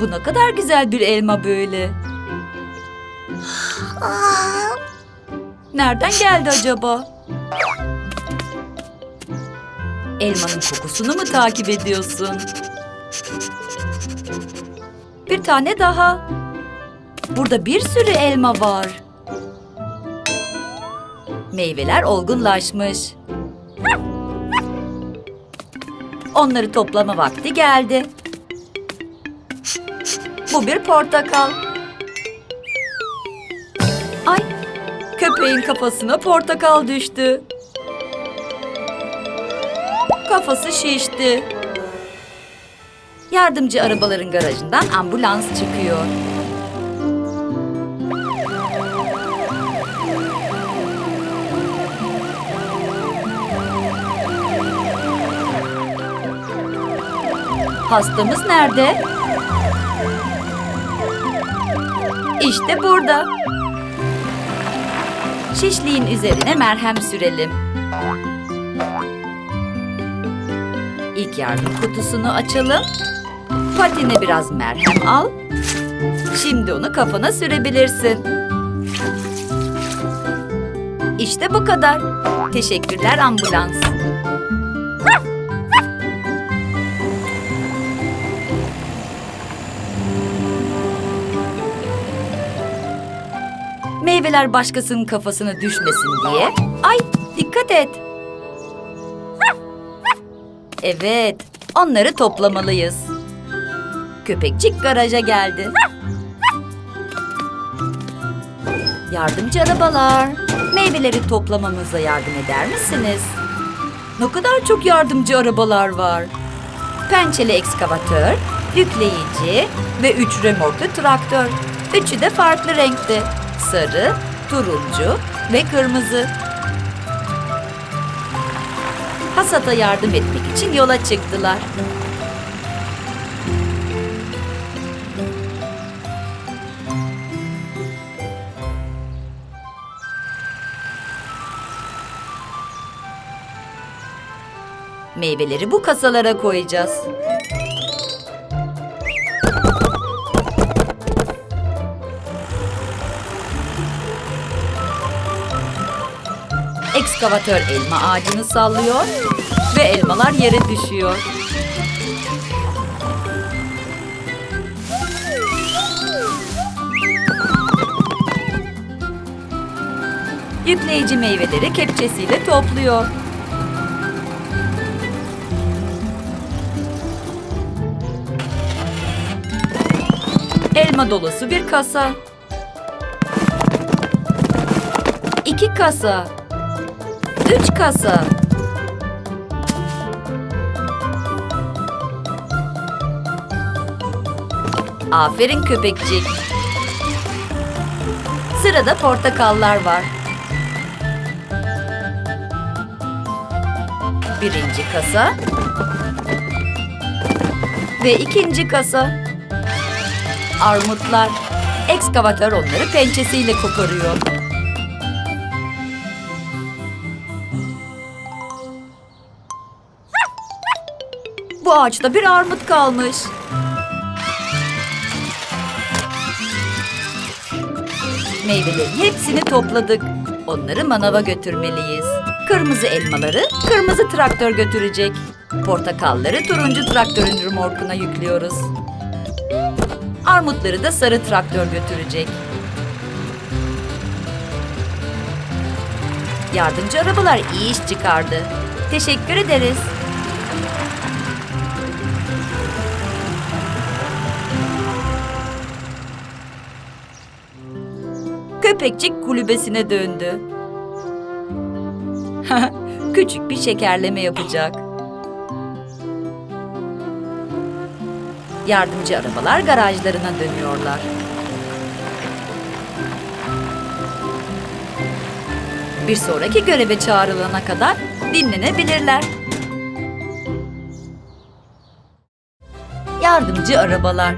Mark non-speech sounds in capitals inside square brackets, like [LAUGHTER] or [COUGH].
Bu ne kadar güzel bir elma böyle. Nereden geldi acaba? Elmanın kokusunu mu takip ediyorsun? Bir tane daha. Burada bir sürü elma var. Meyveler olgunlaşmış. Onları toplama vakti geldi. Bu bir portakal. Ay, köpeğin kafasına portakal düştü. Kafası şişti. Yardımcı arabaların garajından ambulans çıkıyor. Hastamız nerede? İşte burada. Şişliğin üzerine merhem sürelim. İlk yardım kutusunu açalım. Patine biraz merhem al. Şimdi onu kafana sürebilirsin. İşte bu kadar. Teşekkürler ambulans. Meyveler başkasının kafasına düşmesin diye. Ay dikkat et. Evet, onları toplamalıyız. Köpekçik garaja geldi. Yardımcı arabalar, meyveleri toplamamıza yardım eder misiniz? Ne kadar çok yardımcı arabalar var. Pençeli ekskavatör, yükleyici ve üç remorklu traktör. Üçü de farklı renkte. Sarı, turuncu ve kırmızı. Hasata yardım etmek için yola çıktılar. Meyveleri bu kasalara koyacağız. Ekskavatör elma ağacını sallıyor ve elmalar yere düşüyor. Yükleyici meyveleri kepçesiyle topluyor. Elma dolusu bir kasa. İki kasa. Üç kasa. Aferin köpekçik. Sırada portakallar var. Birinci kasa. Ve ikinci kasa. Armutlar. Ekskavatör onları pençesiyle koparıyor. Bu ağaçta bir armut kalmış. Meyvelerin hepsini topladık. Onları manava götürmeliyiz. Kırmızı elmaları kırmızı traktör götürecek. Portakalları turuncu traktörün römorkuna yüklüyoruz. Armutları da sarı traktör götürecek. Yardımcı arabalar iyi iş çıkardı. Teşekkür ederiz. Köpekçik kulübesine döndü. [LAUGHS] Küçük bir şekerleme yapacak. Yardımcı arabalar garajlarına dönüyorlar. Bir sonraki göreve çağrılana kadar dinlenebilirler. Yardımcı arabalar